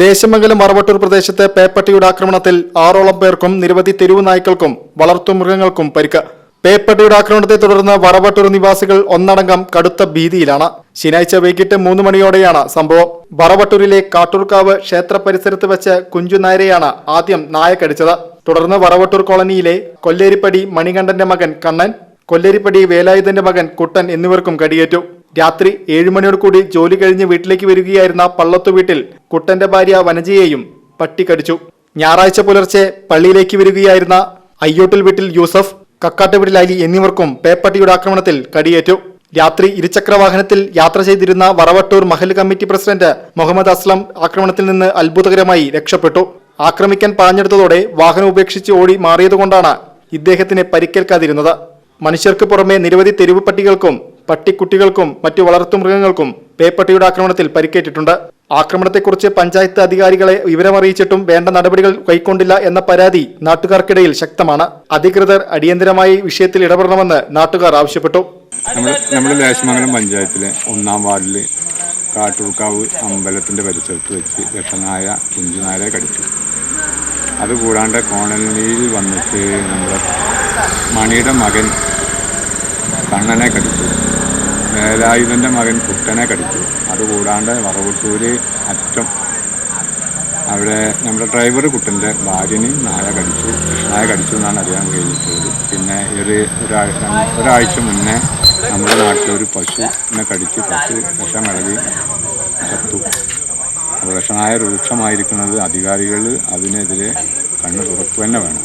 ദേശമംഗലം മറവട്ടൂർ പ്രദേശത്തെ പേപ്പട്ടിയുടെ ആക്രമണത്തിൽ ആറോളം പേർക്കും നിരവധി തെരുവു നായ്ക്കൾക്കും വളർത്തുമൃഗങ്ങൾക്കും പരിക്ക്. പേപ്പട്ടിയുടെ ആക്രമണത്തെ തുടർന്ന് വറവട്ടൂർ നിവാസികൾ ഒന്നടങ്കം കടുത്ത ഭീതിയിലാണ്. ശനിയാഴ്ച വൈകിട്ട് മൂന്ന് മണിയോടെയാണ് സംഭവം. വറവട്ടൂരിലെ കാട്ടൂർക്കാവ് ക്ഷേത്ര പരിസരത്ത് വെച്ച് കുഞ്ചുനായരെയാണ് ആദ്യം നായ കടിച്ചത്. തുടർന്ന് വറവട്ടൂർ കോളനിയിലെ കൊല്ലേരിപ്പടി മണികണ്ഠന്റെ മകൻ കണ്ണൻ കൊല്ലേരിപ്പടി വേലായുധന്റെ മകൻ കുട്ടൻ എന്നിവർക്കും കടിയേറ്റു. രാത്രി ഏഴു മണിയോട് കൂടി ജോലി കഴിഞ്ഞ് വീട്ടിലേക്ക് വരികയായിരുന്ന പള്ളത്തു വീട്ടിൽ കുട്ടന്റെ ഭാര്യ വനജയെയും പട്ടി കടിച്ചു ഞായറാഴ്ച പുലർച്ചെ പള്ളിയിലേക്ക് വരികയായിരുന്ന അയ്യോട്ടിൽ വീട്ടിൽ യൂസഫ് കക്കാട്ട് വീട്ടിൽ അലി എന്നിവർക്കും പേപ്പട്ടിയുടെ ആക്രമണത്തിൽ കടിയേറ്റു. രാത്രി ഇരുചക്ര വാഹനത്തിൽ യാത്ര ചെയ്തിരുന്ന വറവട്ടൂർ മഹൽ കമ്മിറ്റി പ്രസിഡന്റ് മുഹമ്മദ് അസ്ലം ആക്രമണത്തിൽ നിന്ന് അത്ഭുതകരമായി രക്ഷപ്പെട്ടു. ആക്രമിക്കാൻ പാഞ്ഞെടുത്തതോടെ വാഹനം ഉപേക്ഷിച്ച് ഓടി മാറിയതുകൊണ്ടാണ് ഇദ്ദേഹത്തിന് പരിക്കേൽക്കാതിരുന്നത്. മനുഷ്യർക്ക് പുറമെ നിരവധി തെരുവ് പട്ടികൾക്കും പട്ടിക്കുട്ടികൾക്കും മറ്റു വളർത്തുമൃഗങ്ങൾക്കും പേപ്പട്ടിയുടെ ആക്രമണത്തിൽ പരിക്കേറ്റിട്ടുണ്ട്. ആക്രമണത്തെക്കുറിച്ച് പഞ്ചായത്ത് അധികാരികളെ വിവരമറിയിച്ചിട്ടും വേണ്ട നടപടികൾ കൈക്കൊണ്ടില്ല എന്ന പരാതി നാട്ടുകാർക്കിടയിൽ ശക്തമാണ്. അധികൃതർ അടിയന്തരമായി വിഷയത്തിൽ ഇടപെടണമെന്ന് നാട്ടുകാർ ആവശ്യപ്പെട്ടു. നമ്മുടെ ദേശമംഗലം പഞ്ചായത്തിലെ ഒന്നാം വാർഡിൽ കാട്ടൂർക്കാവ് അമ്പലത്തിന്റെ പരിസരത്ത് വെച്ച് വിഷനായ കുഞ്ചുനായരെ കടിച്ചു. അതുകൂടാണ്ട് കോണലിയിൽ വന്നിട്ട് നമ്മുടെ മണിയുടെ മകൻ കണ്ണനെ കടിച്ചു. വേലായുധന്റെ മകൻ കുട്ടനെ കടിച്ചു. അതുകൂടാണ്ട് വറവത്തൂര് അറ്റം. അവിടെ നമ്മുടെ ഡ്രൈവർ കുട്ടന്റെ ഭാര്യനെയും നായ കടിച്ചു. നായ കടിച്ചു എന്നാണ് അറിയാൻ കഴിഞ്ഞിട്ടുള്ളത്. പിന്നെ ഒരു ഒരാഴ്ച മുന്നേ നമ്മുടെ നാട്ടിലൊരു പശുവിനെ കടിച്ച് പശു വിഷമിളകി ചത്തു. വിഷമായ രൂക്ഷമായിരിക്കുന്നത് അധികാരികൾ അതിനെതിരെ കണ്ണ് തുറക്കുക തന്നെ വേണം.